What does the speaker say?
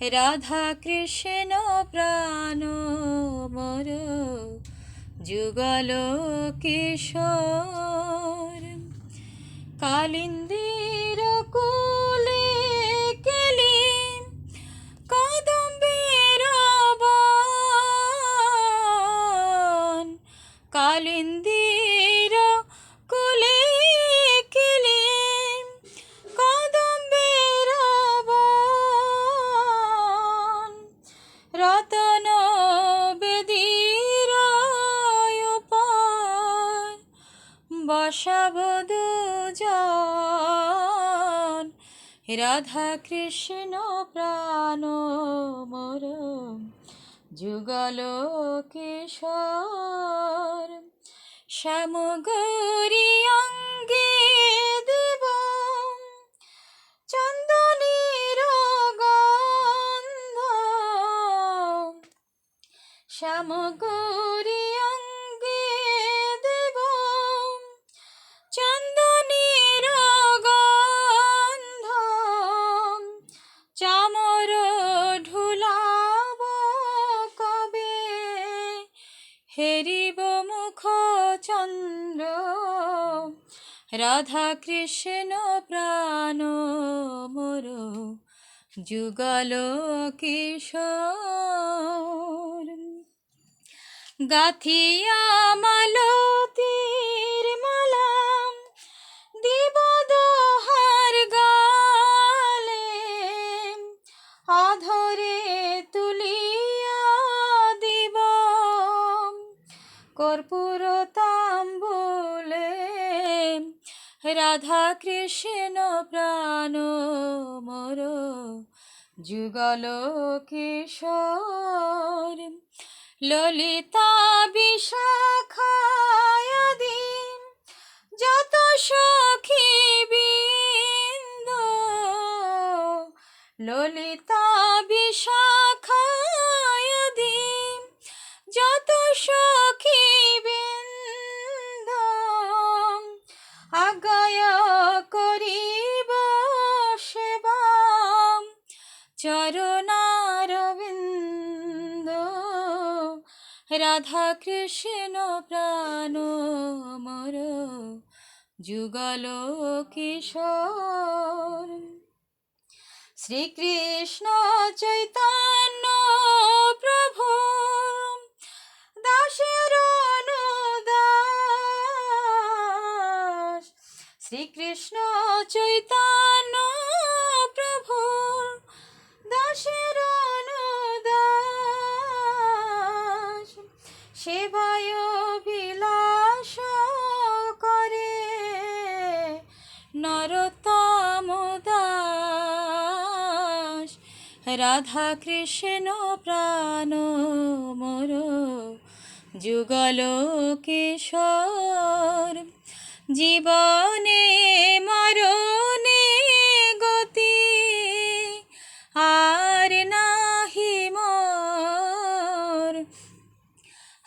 রাধা কৃষ্ণ প্রাণ মোর যুগল কিশোর কালিন্দির বসাব দুজন রাধা কৃষ্ণ প্রাণ মোর যুগল কিশোর। শ্যামগৌরী অঙ্গে দেব চন্দনীর গন্ধ শ্যামগৌরী হেরিব মুখ চন্দ্র রাধা কৃষ্ণ প্রাণ মোর যুগল কিশোর। গাথিয়া মালতীর কর্পূর তাম্বুলে রাধা কৃষ্ণ প্রাণ মোর যুগল কিশোর ললিতা বিশাখায়াদি যত সখী বৃন্দ। ললিতা বিশাখায়াদি যত সখী বৃন্দ আগায় করিব সেবা চরণারবিন্দ, রাধা কৃষ্ণ প্রাণ মোর যুগল কিশোর শ্রীকৃষ্ণ চৈতন্য প্রভু শ্রীকৃষ্ণ চৈতন্য প্রভু দাসের দাস সেবায় বিলাস করে নরতম দাস। রাধা কৃষ্ণ প্রাণ মোর যুগল কিশোর জীবনে